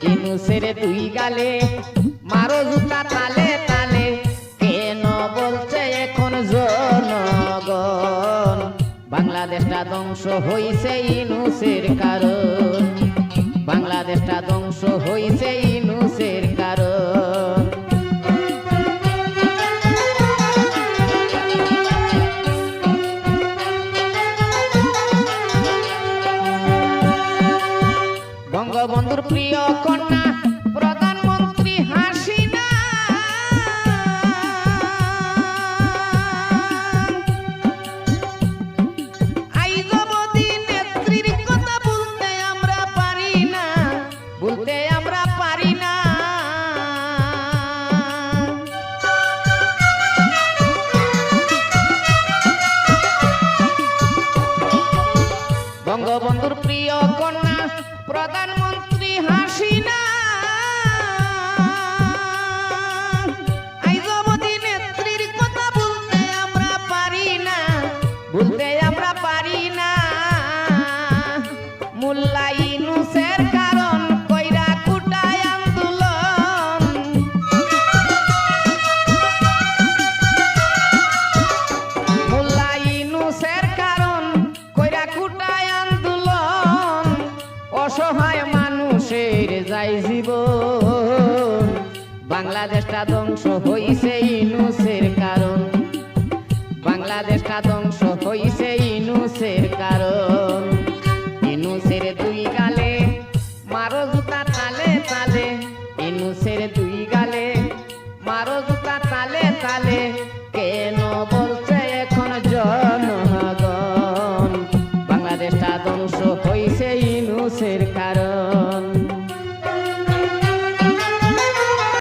ইনুসের দুই গালে, মারো জুতা তালে তালে। কেন বলছে এখন জনগণ? বাংলাদেশটা ধ্বংস হইছে ইনুসের কারণ। বাংলাদেশটা ধ্বংস হইছে ইনুসের বঙ্গবন্ধুর প্রিয় কন্যা প্রধানমন্ত্রী হাসিনা। নেত্রীর আমরা পারি না হয় মানুষের যাই জীবন। বাংলাদেশটা ধ্বংস হইছে ইনুসের কারণ। বাংলাদেশটা ধ্বংস হইছে ইনুসের কারণ। ইনুসের দুই গালে মারো জুতা তালে তালে। ইনুসের দুই গালে মারো জুতা তালে তালে। কেন বলছে এখন জনগণ? বাংলাদেশটা ধ্বংস হইছে ইনুসের কারণ।